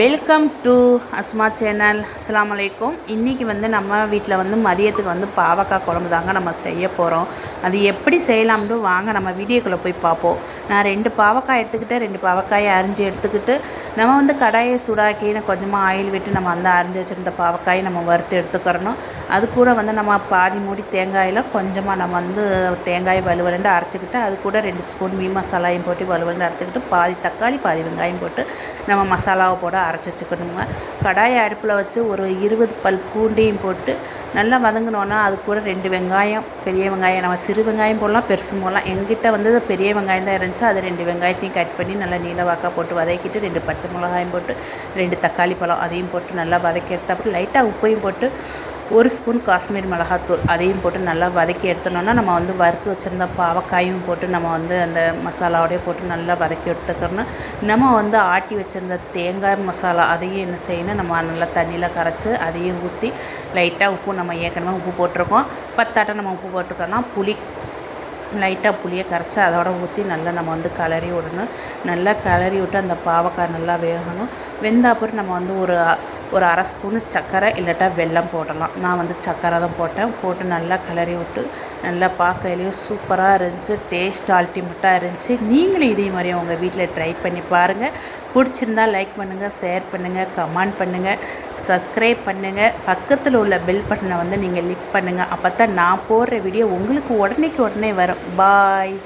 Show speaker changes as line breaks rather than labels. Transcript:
Welcome to Asma channel அஸ்லாம் அலைக்கும் இன்றைக்கி வந்து நம்ம வீட்டில் வந்து மதியத்துக்கு வந்து பாவக்காய் குழம்பு தாங்க நம்ம செய்ய போகிறோம் அது எப்படி செய்யலாம்னு வாங்க நம்ம வீடியோக்குள்ளே போய் பார்ப்போம். நான் ரெண்டு பாவக்காய் எடுத்துக்கிட்டு ரெண்டு பாவக்காயை அரிஞ்சு எடுத்துக்கிட்டு நம்ம வந்து கடாயை சூடாக்கி நான் கொஞ்சமாக ஆயில் விட்டு நம்ம அந்த அரிஞ்சு வச்சுருந்த பாவக்காயை நம்ம வறுத்து எடுத்துக்கிறணும். அது கூட வந்து நம்ம பாதி மூடி தேங்காயில் கொஞ்சமாக நம்ம வந்து தேங்காய் வலுவலண்டு அரைச்சிக்கிட்டு அது கூட ரெண்டு ஸ்பூன் மீ மசாலாயும் போட்டு வலுவலண்டு அரைச்சிக்கிட்டு பாதி தக்காளி பாதி வெங்காயம் போட்டு நம்ம மசாலாவை போட அரைச்சி வச்சுக்கணுங்க. கடாயை அடுப்பில் வச்சு ஒரு இருபது பல் பூண்டையும் போட்டு நல்லா வதங்கினோன்னா அது கூட ரெண்டு வெங்காயம் பெரிய வெங்காயம் நம்ம சிறு வெங்காயம் போடலாம் பெருசு போடலாம். எங்கிட்ட வந்து பெரிய வெங்காயம் தான் இருந்துச்சு. அது ரெண்டு வெங்காயத்தையும் கட் பண்ணி நல்லா நீளவாக்கா போட்டு வதக்கிட்டு ரெண்டு பச்சை மிளகாயும் போட்டு ரெண்டு தக்காளி பழம் அதையும் போட்டு நல்லா வதக்கி எடுத்து அப்புறம் லைட்டாக உப்பையும் போட்டு ஒரு ஸ்பூன் காஷ்மீர் மிளகாத்தூள் அதையும் போட்டு நல்லா வதக்கி எடுத்தோன்னா நம்ம வந்து வறுத்து வச்சுருந்த பாவக்காயும் போட்டு நம்ம வந்து அந்த மசாலாவோடய போட்டு நல்லா வதக்கி எடுத்துக்கிறோம் நம்ம வந்து ஆட்டி வச்சுருந்த தேங்காய் மசாலா அதையும் என்ன செய்யணும் நம்ம நல்லா தண்ணியில் கரைச்சி அதையும் ஊற்றி லைட்டாக உப்பு நம்ம ஏற்கனவே உப்பு போட்டிருக்கோம். பத்தாட்டம் நம்ம உப்பு போட்டுக்கோன்னா புளி லைட்டாக புளியை கரைச்சி அதோட ஊற்றி நல்லா நம்ம வந்து கிளறி விடணும். நல்லா கிளறி விட்டு அந்த பாவக்காய் நல்லா வேகணும். வெந்த அப்புறம் நம்ம வந்து ஒரு ஒரு அரை ஸ்பூனு சர்க்கரை இல்லாட்டா வெல்லம் போடலாம். நான் வந்து சர்க்கரை தான் போட்டேன். போட்டு நல்லா கிளறி விட்டு நல்லா பார்க்கையிலையும் சூப்பராக இருந்துச்சு. டேஸ்ட் அல்டிமேட்டாக இருந்துச்சு. நீங்களும் இதே மாதிரி உங்கள் வீட்டில் ட்ரை பண்ணி பாருங்கள் பிடிச்சிருந்தா லைக் பண்ணுங்கள் ஷேர் பண்ணுங்கள் கமெண்ட் பண்ணுங்கள் சப்ஸ்கிரைப் பண்ணுங்கள் பக்கத்தில் உள்ள பெல் பட்டனை வந்து நீங்கள் லிக் பண்ணுங்கள் அப்போ தான் நான் போடுற வீடியோ உங்களுக்கு உடனேக்கு உடனே வரும். பாய்.